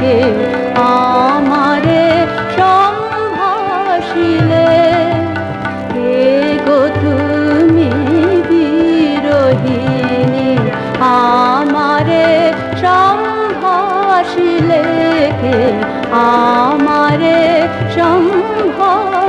আমারে সম্ভাসিলে কে গো তুমি বিরোহিনী আমারে সম্ভাসিলে কে? আমারে সম্ভাস